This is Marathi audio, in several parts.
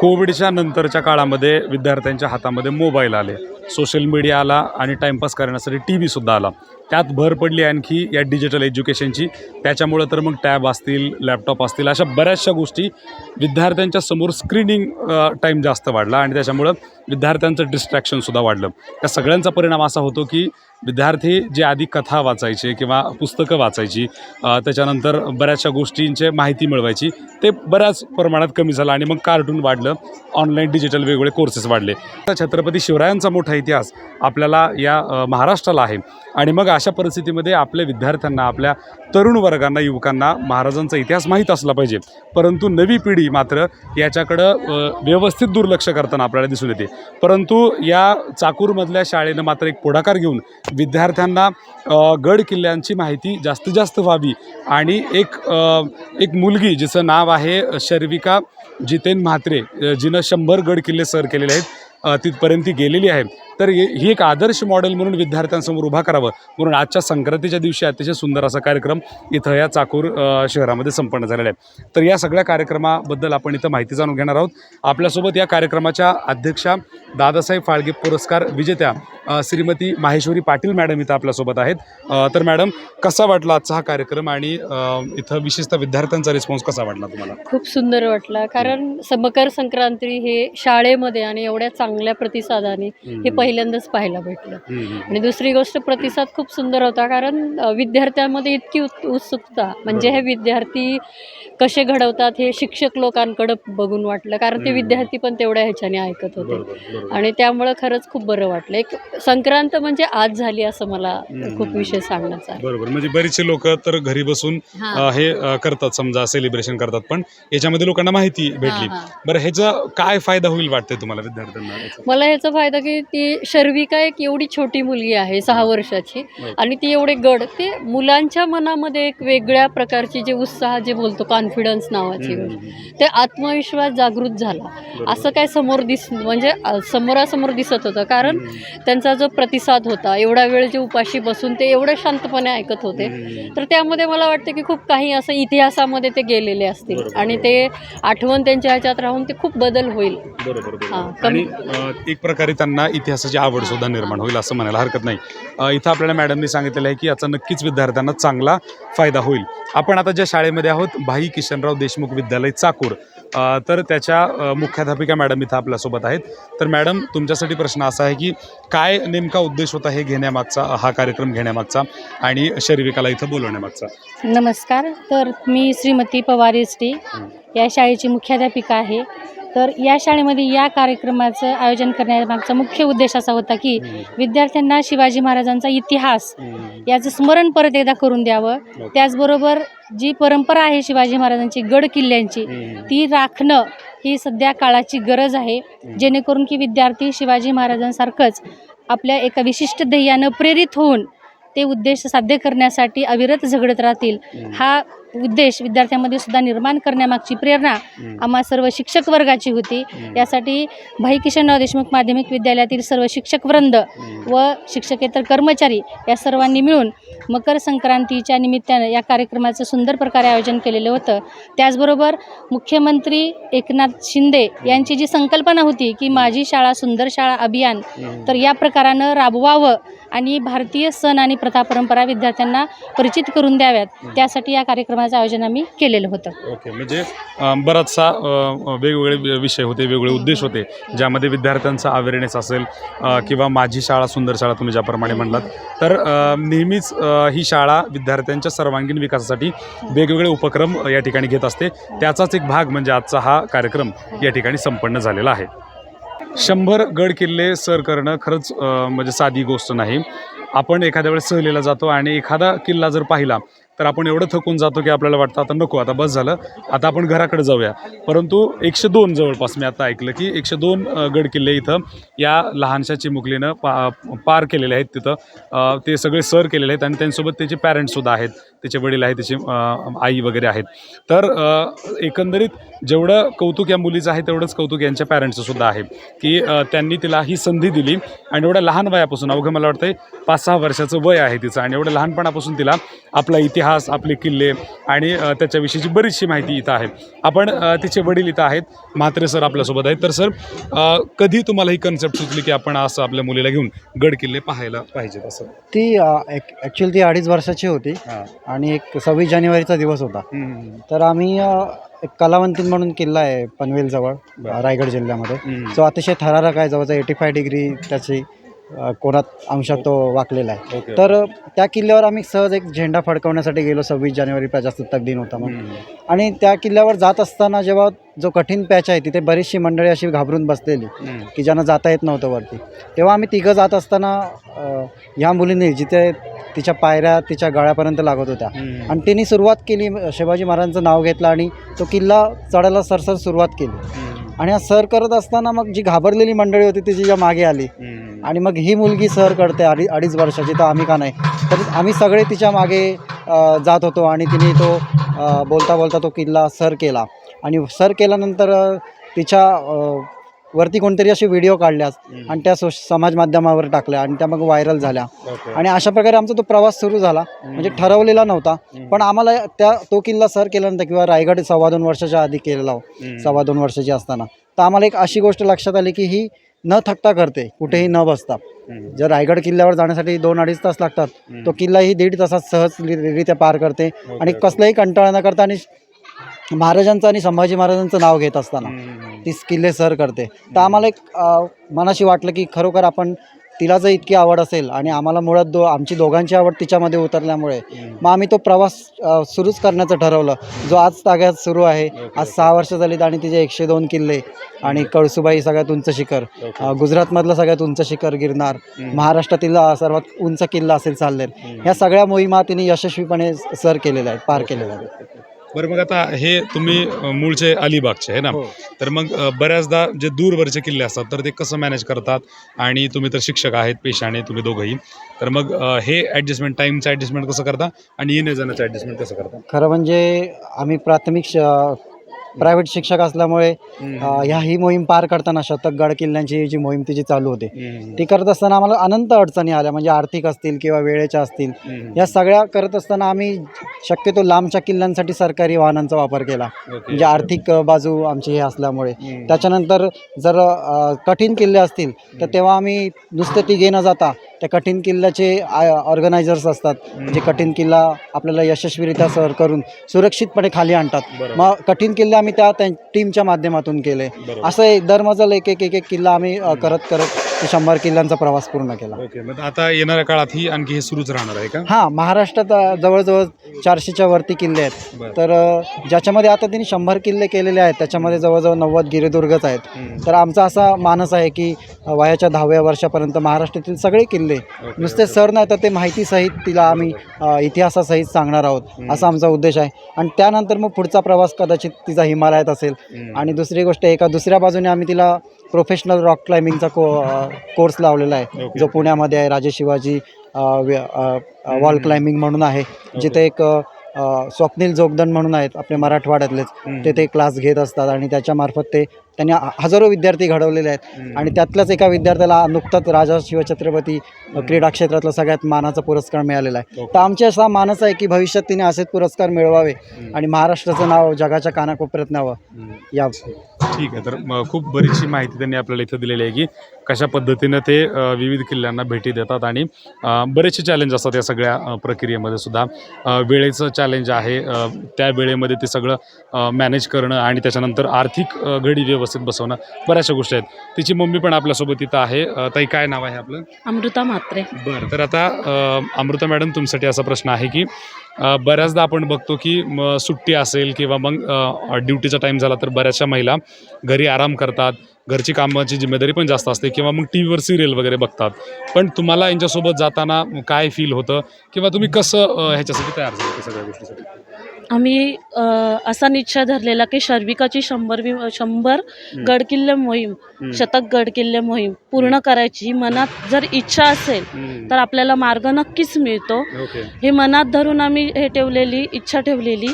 कोविडच्या नंतरच्या काळामध्ये विद्यार्थ्यांच्या हातामध्ये मोबाईल आले. सोशल मीडिया आला आणि टाईमपास करण्यासाठी टी व्हीसुद्धा आला. त्यात भर पडली आणखी या डिजिटल एज्युकेशनची. त्याच्यामुळं तर मग टॅब असतील लॅपटॉप असतील अशा बऱ्याचशा गोष्टी विद्यार्थ्यांच्या समोर स्क्रीनिंग टाईम जास्त वाढला आणि त्याच्यामुळं विद्यार्थ्यांचं डिस्ट्रॅक्शनसुद्धा वाढलं. त्या सगळ्यांचा परिणाम असा होतो की विद्यार्थी जे आधी कथा वाचायचे किंवा पुस्तकं वाचायची त्याच्यानंतर बऱ्याचशा गोष्टींचे माहिती मिळवायची ते बऱ्याच प्रमाणात कमी झालं आणि मग कार्टून वाढलं. ऑनलाईन डिजिटल वेगवेगळे कोर्सेस वाढले. छत्रपती शिवरायांचा मोठा इतिहास आपल्याला या महाराष्ट्राला आहे. आणि मग अशा परिस्थितीमध्ये आपल्या विद्यार्थ्यांना आपल्या तरुण वर्गांना युवकांना महाराजांचा इतिहास माहीत असला पाहिजे. परंतु नवी पिढी मात्र याच्याकडं व्यवस्थित दुर्लक्ष करताना आपल्याला दिसून येते. परंतु या चाकूरमधल्या शाळेनं मात्र एक पुढाकार घेऊन विद्यार्थ्यांना गड किल्ल्यांची माहिती जास्तीत जास्त व्हावी. आणि एक एक मुलगी जिचं नाव आहे शर्विका जितेन म्हात्रे जिनं शंभर गड किल्ले सर केलेले आहेत. तिथपर्यंत ती गेलेली आहे तर हे- ही एक आदर्श मॉडेल म्हणून विद्यार्थ्यांसमोर उभा करावं. म्हणून आजच्या संक्रांतीच्या दिवशी अतिशय सुंदर असा कार्यक्रम इथं या चाकूर शहरामध्ये संपन्न झालेला आहे. तर या सगळ्या कार्यक्रमाबद्दल आपण इथं माहिती जाणून घेणार आहोत. आपल्यासोबत या कार्यक्रमाच्या अध्यक्षा दादासाहेब फाळगे पुरस्कार विजेत्या श्रीमती माहेश्वरी पाटील मॅडम इथं आपल्यासोबत आहेत. तर मॅडम कसा वाटला आजचा हा कार्यक्रम आणि इथं विशेषतः विद्यार्थ्यांचा रिस्पॉन्स कसा वाटला तुम्हाला? खूप सुंदर वाटला. कारण स- मकर संक्रांती हे शाळेमध्ये आणि एवढ्या चांगल्या प्रतिसादाने हे पहिल्यांदाच पाहायला भेटलं. आणि दुसरी गोष्ट प्रतिसाद खूप सुंदर होता. कारण विद्यार्थ्यांमध्ये इतकी उत- उत्सुकता. म्हणजे हे विद्यार्थी कसे घडवतात हे शिक्षक लोकांकडे बघून वाटलं. कारण ते. विद्यार्थी पण तेवढ्या ह्याच्याने ऐकत होते. आणि त्यामुळं खरंच खूप बरं वाटलं. एक संक्रांत म्हणजे आज झाली असं मला. खूप विषय सांगण्याचा आहे बरोबर म्हणजे बरीचसे लोक तर घरी बसून हां. अ, हे अ, करतात समजा सेलिब्रेशन करतात पण याच्यामध्ये लोकांना माहिती भेटली हां, हां. बरं ह्याचा काय फायदा होईल वाटतंय तुम्हाला विद्यार्थ्यांना याचा? मला ह्याचा फायदा की ती शर्विका एक एवढी छोटी मुलगी आहे सहा वर्षाची हो. आणि ती एवढे गड ते मुलांच्या मनामध्ये एक वेगळ्या प्रकारची जे उत्साह जे बोलतो कॉन्फिडन्स नावाची हम्म, गोष्ट हम्म, हम्म. ते आत्मविश्वास जागृत झाला बरोबर. असं काय समोर दिस म्हणजे अ, समोरासमोर दिसत होतं कारण हम्म, त्यांचा जो प्रतिसाद होता एवढा वेळ जे उपाशी बसून ते एवढे शांतपणे ऐकत होते. तर त्यामध्ये मला वाटतं की खूप काही असं इतिहासामध्ये ते गेलेले असतील. आणि ते आठवण त्यांच्या ह्याच्यात राहून ते खूप बदल होईल. बरोबर हां, आणि एक प्रकारे त्यांना इतिहासाची आवड सुद्धा निर्माण होईल असं म्हणायला हरकत नाही. इथं आपल्याला मॅडमनी सांगितलेलं आहे की याचा नक्कीच विद्यार्थ्यांना चांगला फायदा होईल. आपण आता ज्या शाळेमध्ये आहोत भाई किशनराव देशमुख विद्यालय चाकूर. तर त्याच्या मुख्याध्यापिका मॅडम इथं आपल्यासोबत आहेत. तर मॅडम तुमच्यासाठी प्रश्न असा आहे की काय नेमका उद्देश होता हे घेण्यामागचा हा कार्यक्रम घेण्यामागचा आणि शर्विकाला इथं बोलवण्यामागचा? नमस्कार. तर मी श्रीमती पवार एस टी या शाळेची मुख्याध्यापिका आहे. तर या शाळेमध्ये या कार्यक्रमाचं आयोजन करण्यामागचा मुख्य उद्देश असा होता की विद्यार्थ्यांना शिवाजी महाराजांचा इतिहास याचं स्मरण परत एकदा करून द्यावं. त्याचबरोबर जी परंपरा आहे शिवाजी महाराजांची गड किल्ल्यांची ती राखणं ही सध्या काळाची गरज आहे. जेणेकरून की विद्यार्थी शिवाजी महाराजांसारखंच आपल्या एका विशिष्ट ध्येयानं प्रेरित होऊन ते उद्देश साध्य करण्यासाठी अविरत झगडत राहतील. हा उद्देश विद्यार्थ्यांमध्ये सुद्धा निर्माण करण्यामागची प्रेरणा आम्हा सर्व शिक्षक वर्गाची होती. यासाठी भाई किशनराव देशमुख माध्यमिक विद्यालयातील सर्व शिक्षक वृंद व शिक्षकेतर कर्मचारी या सर्वांनी मिळून मकर संक्रांतीच्या निमित्तानं या कार्यक्रमाचं सुंदर प्रकारे आयोजन केलेलं होतं. त्याचबरोबर मुख्यमंत्री एकनाथ शिंदे यांची जी संकल्पना होती की माझी शाळा सुंदर शाळा अभियान तर या प्रकारानं राबवावं आणि भारतीय सण आणि प्रथा परंपरा विद्यार्थ्यांना परिचित करून द्याव्यात. त्यासाठी या कार्यक्रमाचं आयोजन आम्ही केलेलं होतं. ओके म्हणजे बराचसा वेगवेगळे विषय होते वेगवेगळे उद्देश होते ज्यामध्ये विद्यार्थ्यांचा अवेअरनेस असेल किंवा माझी शाळा सुंदर शाळा तुम्ही ज्याप्रमाणे म्हणलात तर नेहमीच ही शाळा विद्यार्थ्यांच्या सर्वांगीण विकासासाठी वेगवेगळे उपक्रम या ठिकाणी घेत असते. त्याचाच एक भाग म्हणजे आजचा हा कार्यक्रम या ठिकाणी संपन्न झालेला आहे. शंभर गड किल्ले सर करणं खरंच म्हणजे साधी गोष्ट नाही. आपण एखाद्या वेळेस सहलीला जातो आणि एखादा किल्ला जर पाहिला तर आपण एवढं थकून जातो की आपल्याला वाटतं आता नको आता बस झालं आता आपण घराकडे जाऊया. परंतु एकशे दोन जवळपास मी आता ऐकलं की एकशे दोन गडकिल्ले गड किल्ले इथं या लहानशा चिमुकलीनं पा पार केलेले आहेत तिथं. ते सगळे सर केलेले आहेत आणि त्यांच्यासोबत त्याचे पॅरेंट्ससुद्धा आहेत. त्याचे वडील आहेत त्याची आई वगैरे आहेत. तर एकंदरीत जेवढं कौतुक या मुलीचं आहे तेवढंच कौतुक यांच्या पॅरेंट्सचंसुद्धा आहे की त्यांनी तिला ही संधी दिली आणि एवढ्या लहान वयापासून अवघं मला वाटतं पाच सहा वर्षाचं वय आहे तिचं आणि एवढं लहानपणापासून तिला आपला इतिहास इतिहास आपले किल्ले आणि त्याच्याविषयीची बरीचशी माहिती इथं आहे. आपण तिचे वडील इथं आहेत. म्हात्रे सर आपल्यासोबत आहेत. तर सर कधी तुम्हाला ही कन्सेप्ट सुचली की आपण असं आपल्या मुलीला घेऊन गड किल्ले पाहायला पाहिजेत असं? ती ॲक्च्युली ती अडीच वर्षाची होती आणि एक सव्वीस जानेवारीचा दिवस होता. तर आम्ही एक कलावंतीन म्हणून किल्ला आहे पनवेलजवळ रायगड जिल्ह्यामध्ये. जो अतिशय थरारक आहे. जवळजवळ एटी फाय डिग्री त्याची अ, कोणात अंशात तो वाकलेला आहे. ओके तर त्या किल्ल्यावर आम्ही सहज एक झेंडा फडकवण्यासाठी गेलो. सव्वीस जानेवारी प्रजासत्ताक दिन होता म्हणून. आणि त्या किल्ल्यावर जात असताना जेव्हा जो कठीण पॅच आहे तिथे बरीचशी मंडळी अशी घाबरून बसलेली की ज्यांना जाता येत नव्हतं वरती. तेव्हा आम्ही तिघं जात असताना अ, ह्या मुलीने जिथे तिच्या पायऱ्या तिच्या गळ्यापर्यंत लागत होत्या. आणि तिने सुरुवात केली शिवाजी महाराजांचं नाव घेतलं आणि तो किल्ला चढायला सरसर सुरुवात केली. आणि हा सर करत असताना मग जी घाबरलेली मंडळी होती ती तिच्यामागे आली. आणि मग ही मुलगी सर करते अडी अडीच वर्षाची तर आम्ही का नाही? तर आम्ही सगळे तिच्यामागे जात होतो आणि तिने तो बोलता बोलता तो किल्ला सर केला. आणि सर केल्यानंतर तिच्या वरती कोणतरी असे व्हिडिओ काढल्यास आणि त्या सोश समाज माध्यमावर टाकल्या आणि त्या मग व्हायरल झाल्या. आणि अशा प्रकारे आमचा तो प्रवास सुरू झाला. म्हणजे ठरवलेला नव्हता. पण आम्हाला त्या तो किल्ला सर केल्यानंतर किंवा रायगड सव्वा दोन वर्षाच्या आधी केलेला हो. सव्वा दोन वर्षाची असताना. तर आम्हाला एक अशी गोष्ट लक्षात आली की ही न थकता करते. कुठेही न बसता. जर रायगड किल्ल्यावर जाण्यासाठी दोन अडीच तास लागतात तो किल्ला ही दीड तासात सहजरित्या पार करते आणि कसलाही कंटाळा न करता आणि महाराजांचं आणि संभाजी महाराजांचं नाव घेत असताना. ती किल्ले सर करते. तर आम्हाला एक मनाशी वाटलं की खरोखर आपण तिला जर इतकी आवड असेल आणि आम्हाला मुळात दो आमची दोघांची आवड तिच्यामध्ये उतरल्यामुळे मग आम्ही तो प्रवास सुरूच करण्याचं ठरवलं. जो आज ताग्यात सुरू आहे आज सहा वर्ष झालीत आणि तिचे एकशे दोन किल्ले आणि कळसुबाई सगळ्यात उंच शिखर गुजरातमधलं सगळ्यात उंच शिखर गिरनार महाराष्ट्रातील सर्वात उंच किल्ला असेल चाललेर ह्या सगळ्या मोहिमा तिने यशस्वीपणे सर केलेल्या आहेत पार केलेल्या आहेत. बरं मग आता हे तुम्ही अ, मूळचे अलिबागचे आहे ना? हो. तर मग अ, बऱ्याचदा जे दूरवरचे किल्ले असतात तर ते कसं मॅनेज करतात? आणि तुम्ही तर शिक्षक आहेत पेशाने तुम्ही दोघंही. तर मग अ, हे ॲडजस्टमेंट टाईमचं ॲडजस्टमेंट कसं करता? आणि येण्या जाण्याचं ॲडजस्टमेंट कसं करता? खरं म्हणजे आम्ही प्राथमिक श प्रायव्हेट शिक्षक असल्यामुळे ह्या ही मोहीम पार करताना शतक गड किल्ल्यांची जी मोहीम तिची चालू होती. ती करत असताना आम्हाला अनंत अडचणी आल्या म्हणजे आर्थिक असतील किंवा वेळेच्या असतील. या सगळ्या करत असताना आम्ही शक्यतो लांबच्या किल्ल्यांसाठी सरकारी वाहनांचा वापर केला. म्हणजे आर्थिक बाजू आमची हे असल्यामुळे. त्याच्यानंतर जर कठीण किल्ले असतील तर तेव्हा आम्ही नुसते तिघे न जाता त्या कठीण किल्ल्याचे ऑर्गनायझर्स असतात. जे कठीण किल्ला आपल्याला यशस्वीरित्या सर करून सुरक्षितपणे खाली आणतात. मग कठीण किल्ले आम्ही त्या त्या टीमच्या माध्यमातून केले. असं एक दरमजल एक एक एक एक किल्ला आम्ही करत करत ते शंभर किल्ल्यांचा प्रवास पूर्ण केला. ओके मग आता येणाऱ्या काळात ही आणखी हे सुरूच राहणार आहे का? हां महाराष्ट्रात अ, जवळजवळ चारशेच्या वरती किल्ले आहेत. तर अ, ज्याच्यामध्ये आता त्यांनी शंभर किल्ले केलेले आहेत त्याच्यामध्ये जवळजवळ नव्वद गिरिदुर्गच आहेत. तर आमचा असा मानस आहे की अ, वयाच्या दहाव्या वर्षापर्यंत महाराष्ट्रातील सगळे किल्ले नुसते सर नाही तर ते माहितीसहित तिला आम्ही अ, इतिहासासहित सांगणार आहोत असा आमचा उद्देश आहे. आणि त्यानंतर मग पुढचा प्रवास कदाचित तिचा हिमालयात असेल. आणि दुसरी गोष्ट एका दुसऱ्या बाजूने आम्ही तिला प्रोफेशनल रॉक क्लाइम्बिंगचा को कोर्स लावलेला आहे. जो पुण्यामध्ये आहे राजे शिवाजी वॉल क्लाइम्बिंग म्हणून आहे. जिथे एक स्वप्नील जोगदंड म्हणून आहेत आपले मराठवाड्यातलेच. ते ते क्लास घेत असतात आणि त्याच्यामार्फत ते त्यांनी हजारो विद्यार्थी घडवलेले आहेत. आणि त्यातल्याच एका विद्यार्थ्याला नुकताच राजा शिवछत्रपती क्रीडा क्षेत्रातला सगळ्यात मानाचा पुरस्कार मिळालेला आहे. तर आमचे असा मानस आहे की भविष्यात तिने असेच पुरस्कार मिळवावे आणि महाराष्ट्राचं नाव जगाच्या कानाकोपऱ्यात न्यावं. या. ठीक आहे तर खूप बरीचशी माहिती त्यांनी आपल्याला इथं दिलेली आहे की कशा पद्धतीनं ते विविध किल्ल्यांना भेटी देतात आणि बरेचसे चॅलेंज असतात या सगळ्या प्रक्रियेमध्ये सुद्धा. वेळेचं चॅलेंज आहे त्या वेळेमध्ये ते सगळं मॅनेज करणं आणि त्याच्यानंतर आर्थिक घडी व्यवस्थित बसवणं बऱ्याचशा गोष्टी आहेत. तिची मम्मी पण आपल्यासोबत इथं आहे. ताई काय नाव आहे आपलं? अमृता म्हात्रे. बरं तर आता अमृता मॅडम तुमच्यासाठी असा प्रश्न आहे की बऱ्याचदा आपण बघतो की म, सुट्टी असेल किंवा मग ड्युटीचा टाईम झाला तर बऱ्याचशा महिला घरी आराम करतात घरची कामाची जिम्मेदारी पण जास्त असते किंवा मग टी व्हीवर सिरियल वगैरे बघतात. पण तुम्हाला यांच्यासोबत जाताना काय फील होतं? किंवा तुम्ही कसं ह्याच्यासाठी तयार झालं सगळ्या गोष्टीसाठी? आम्ही असा निश्चय धरलेला की शर्विकाची शंभर शंभर गडकिल्ले मोहीम शतक गडकिल्ले मोहीम पूर्ण करायची. ही मनात जर इच्छा असेल तर आपल्याला मार्ग नक्कीच मिळतो. हे मनात धरून आम्ही हे ठेवलेली इच्छा ठेवलेली.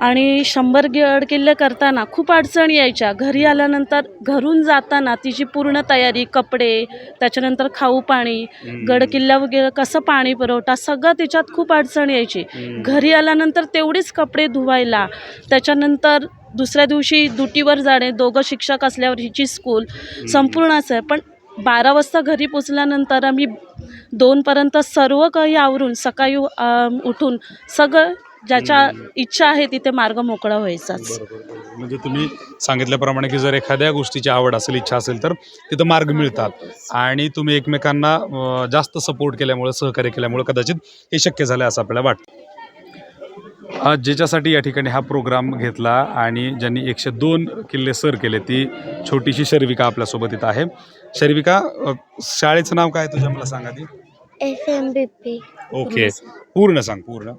आणि शंभर गड किल्ले करताना खूप अडचणी यायच्या. घरी आल्यानंतर घरून जाताना तिची पूर्ण तयारी कपडे त्याच्यानंतर खाऊ पाणी गड किल्ला वगैरे कसं पाणी पुरवठा सगळं त्याच्यात खूप अडचण यायची. घरी आल्यानंतर तेवढीच कपडे धुवायला त्याच्यानंतर दुसऱ्या दिवशी दुटीवर जाणे दोघं शिक्षक असल्यावर हिची स्कूल संपूर्ण असं आहे. पण बारा वाजता घरी पोचल्यानंतर आम्ही दोनपर्यंत सर्व काही आवरून सकाळी उठून सगळं ज्याच्या इच्छा आहे तिथे मार्ग मोकळा व्हायचाच. म्हणजे तुम्ही सांगितल्याप्रमाणे की जर एखाद्या गोष्टीची आवड असेल इच्छा असेल तर तिथं मार्ग मिळतात. आणि तुम्ही एकमेकांना जास्त सपोर्ट केल्यामुळे सहकार्य केल्यामुळे कदाचित हे शक्य झालं असं आपल्याला वाटतं. ज्याच्यासाठी या ठिकाणी हा प्रोग्राम घेतला आणि ज्यांनी एकशे दोन किल्ले सर केले ती छोटीशी शर्विका आपल्यासोबत इथं आहे. शर्विका अं, शाळेचं नाव काय तुझ्या? मला सांगा ती S M B P okay पूर्ण सांग पूर्ण.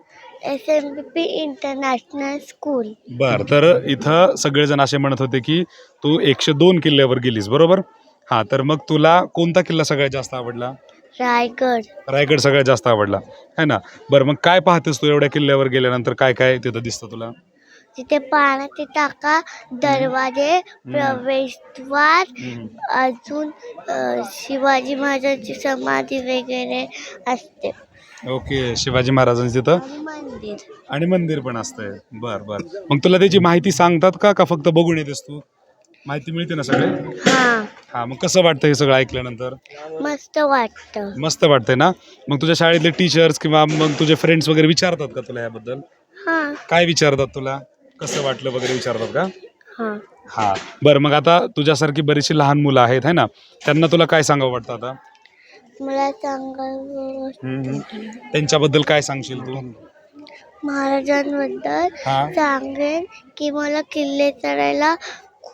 S M B P international school बर तर इथं सगळेजण असे म्हणत होते की तू एकशे दोन किल्ल्यावर गेलीस बरोबर? हां तर मग तुला कोणता किल्ला सगळ्यात जास्त आवडला? रायगड. रायगड सगळ्यात जास्त आवडला. है ना? बरं मग काय पाहतेस तू एवढ्या किल्ल्यावर गेल्यानंतर? काय काय तिथं दिसतं तुला? तिथे पाण्याचे टाका दरवाजे प्रवेशद्वार अजून अ, शिवाजी महाराजांची समाधी वगैरे असते. ओके शिवाजी महाराजांचं तिथं? आणि मंदिर. आणि मंदिर पण असतंय. बर बर. मग तुला त्याची माहिती सांगतात का? का फक्त बघून येतेस तू? माहिती मिळते ना सगळे? हा. हां मग कसं वाटतं हे सगळं ऐकल्यानंतर? मस्त वाटतं. मस्त वाटतंय ना? मग तुझ्या शाळेतले टीचर्स किंवा मग तुझे फ्रेंड्स वगैरे विचारतात का तुला याबद्दल हा. काय विचारतात तुला? कसं वाटलं वगैरे विचारतात का? हा. हा. बरं मग आता तुझ्यासारखी बरीचशी लहान मुलं आहेत है ना? त्यांना तुला काय सांगावं वाटतं आता? मला सांगायचं त्यांच्याबद्दल काय सांगशील तू? महाराजांबद्दल हा. सांगेन की मला किल्ले चढायला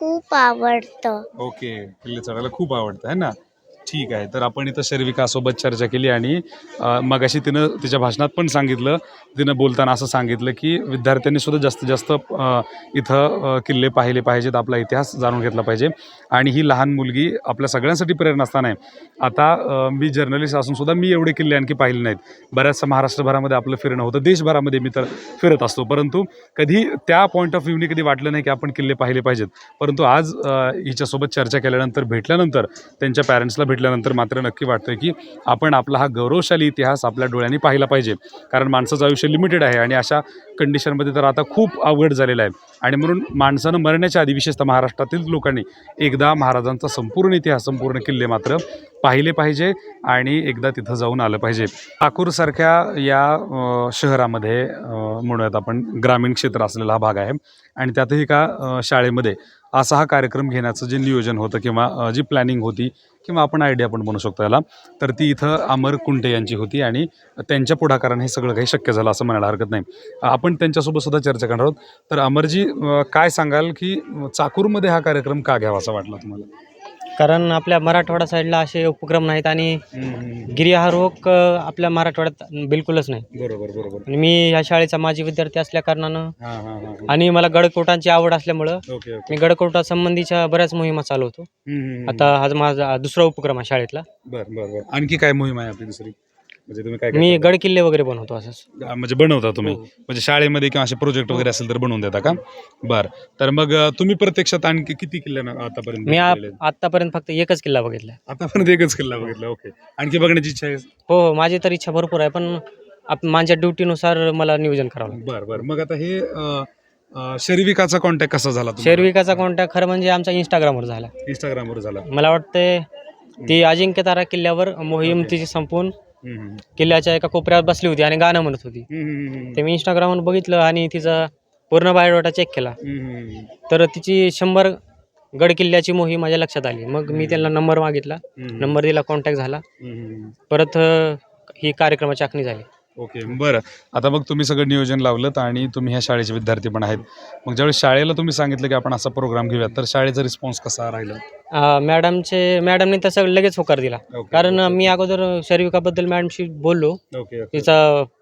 खूप आवडतं. ओके. किल्ले चढायला खूप आवडतं है ना? ठीक आहे. तर आपण इथं शर्विकासोबत चर्चा केली आणि मगाशी तिनं तिच्या भाषणात पण सांगितलं. तिनं बोलताना असं सांगितलं की विद्यार्थ्यांनी सुद्धा जास्तीत जास्त इथं किल्ले पाहिले पाहिजेत. आपला इतिहास जाणून घेतला पाहिजे. आणि ही लहान मुलगी आपल्या सगळ्यांसाठी प्रेरणा असताना आहे. आता मी जर्नलिस्ट असून सुद्धा मी एवढे किल्ले आणखी पाहिले नाहीत. बऱ्याचशा महाराष्ट्रभरामध्ये आपलं फिरणं होतं. देशभरामध्ये मी तर फिरत असतो. परंतु कधी त्या पॉईंट ऑफ व्ह्यूने कधी वाटलं नाही की आपण किल्ले पाहिले पाहिजेत. परंतु आज हिच्यासोबत चर्चा केल्यानंतर भेटल्यानंतर त्यांच्या पॅरेंट्सला भेटल्यानंतर मात्र नक्की वाटतं की आपण आपला हा गौरवशाली इतिहास आपल्या डोळ्यांनी पाहिला पाहिजे. कारण माणसाचं आयुष्य लिमिटेड आहे आणि अशा कंडिशनमध्ये तर आता खूप अवघड झालेलं आहे. आणि म्हणून माणसानं मरण्याच्या आधी विशेषतः महाराष्ट्रातील लोकांनी एकदा महाराजांचा संपूर्ण इतिहास संपूर्ण किल्ले मात्र पाहिले पाहिजे आणि एकदा तिथं जाऊन आलं पाहिजे. ठाकूरसारख्या या शहरामध्ये म्हणूयात आपण ग्रामीण क्षेत्र असलेला हा भाग आहे. आणि त्यातही का शाळेमध्ये असा हा कार्यक्रम घेण्याचं जे नियोजन होतं किंवा जी प्लॅनिंग होती किंवा आपण आयडिया पण म्हणू शकतो याला तर ती इथं अमर कुंटे यांची होती आणि त्यांच्या पुढाकाराने हे सगळं काही शक्य झालं असं म्हणायला हरकत नाही. आपण त्यांच्यासोबत सुद्धा चर्चा करणार आहोत. तर अमरजी काय सांगाल की चाकूरमध्ये हा कार्यक्रम का घ्यावा असा वाटला तुम्हाला? कारण आपल्या मराठवाडा साईडला असे उपक्रम नाहीत आणि गिर्यारोहक आपल्या मराठवाड्यात बिलकुलच नाही. बरोबर बरोबर. आणि मी ह्या शाळेचा माजी विद्यार्थी असल्या कारणानं हां हां हां आणि मला गडकोटांची आवड असल्यामुळं ओके ओके. मी गडकोटा संबंधीच्या बऱ्याच मोहिमा चालवतो. आता हा माझा दुसरा उपक्रम आहे शाळेतला. बरं बरं बरं. आणखी काय मोहीम आहे आपली दुसरी? म्हणजे तुम्ही काय मी? गड किल्ले वगैरे बनवतो असंच अ, म्हणजे बनवता तुम्ही हो. म्हणजे शाळेमध्ये किंवा असे प्रोजेक्ट वगैरे असेल तर बनवून देता का बरं तर मग अ, तुम्ही प्रत्यक्षात आणखी किती किल्ले आतापर्यंत मी बघितलेले? आतापर्यंत फक्त एकच किल्ला बघितला आतापर्यंत एकच किल्ला बघितला ओके आणखी बघण्याची इच्छा आहे हो हो माझी तर इच्छा भरपूर आहे पण आप माझ्या ड्युटीनुसार मला नियोजन करावं लागतं बरं बरं मग आता हे अ, अ, शर्विकाचा कॉन्टॅक्ट कसा झाला? शेरविकाचा कॉन्टॅक्ट खरं म्हणजे आमचा इंस्टाग्रामवर झाला इंस्टाग्रामवर झाला मला वाटतंय ती अजिंक्य तारा किल्ल्यावर मोहीम तिची संपून. किल्ल्याच्या एका कोपऱ्यावर बसली होती आणि गाणं म्हणत होती. ते मी इंस्टाग्रामवर बघितलं आणि तिचा पूर्ण बायोडाटा चेक केला. तर तिची शंभर गड किल्ल्याची मोहीम माझ्या लक्षात आली. मग मी त्यांना नंबर मागितला. नंबर दिला कॉन्टॅक्ट झाला. परत ही कार्यक्रमाची आखणी झाली. ओके बरं. आता मग तुम्ही सगळं नियोजन लावलं आणि तुम्ही ह्या शाळेचे विद्यार्थी पण आहेत. मग ज्यावेळी शाळेला तुम्ही सांगितलं की आपण असा प्रोग्राम घेऊयात तर शाळेचा रिस्पॉन्स कसा राहिला? मॅडमचे मॅडमने तसं लगेच होकार दिला. कारण मी अगोदर शरीविकाबद्दल मॅडमशी बोललो. ओके तिचा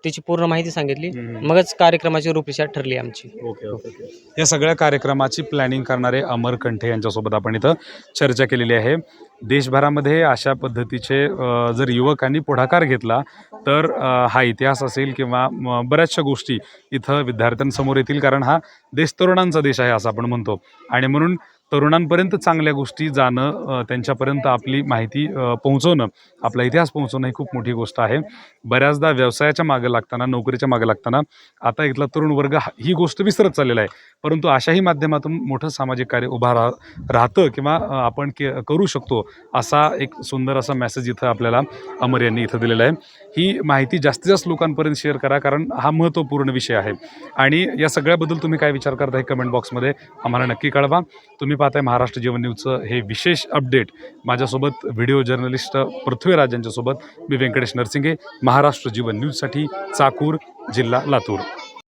तिची पूर्ण माहिती सांगितली. मगच कार्यक्रमाची रूपरेषा ठरली आमची. ओके ओके या सगळ्या कार्यक्रमाची प्लॅनिंग करणारे अमर कंठे यांच्यासोबत आपण इथं चर्चा केलेली आहे. देशभरामध्ये अशा पद्धतीचे अ, जर युवकांनी पुढाकार घेतला तर अ, हा इतिहास असेल किंवा म, बऱ्याचशा गोष्टी इथं विद्यार्थ्यांसमोर येतील. कारण हा देश तरुणांचा देश आहे असं आपण म्हणतो. आणि म्हणून तरुणांपर्यंत चांगल्या गोष्टी जाणं त्यांच्यापर्यंत आपली माहिती पोहोचवणं आपला इतिहास पोहोचवणं ही खूप मोठी गोष्ट आहे. बऱ्याचदा व्यवसायाच्या मागे लागताना नोकरीच्या मागे लागताना आता इथला तरुण वर्ग हा- ही गोष्ट विसरत चाललेला आहे. परंतु अशाही माध्यमातून मोठं सामाजिक कार्य उभा राह राहतं किंवा आपण के करू शकतो असा एक सुंदर असा मेसेज इथं आपल्याला अमर यांनी इथं दिलेला आहे. ही माहिती जास्तीत जास्त लोकांपर्यंत शेअर करा कारण हा महत्त्वपूर्ण विषय आहे. आणि या सगळ्याबद्दल तुम्ही काय विचार करता हे कमेंट बॉक्समध्ये आम्हाला नक्की कळवा. तुम्ही पाहताय महाराष्ट्र जीवन न्यूजचं हे विशेष अपडेट माझ्यासोबत व्हिडिओ जर्नलिस्ट पृथ्वीराज यांच्यासोबत मी व्यंकटेश नरसिंगे महाराष्ट्र जीवन न्यूजसाठी चाकूर जिल्हा लातूर.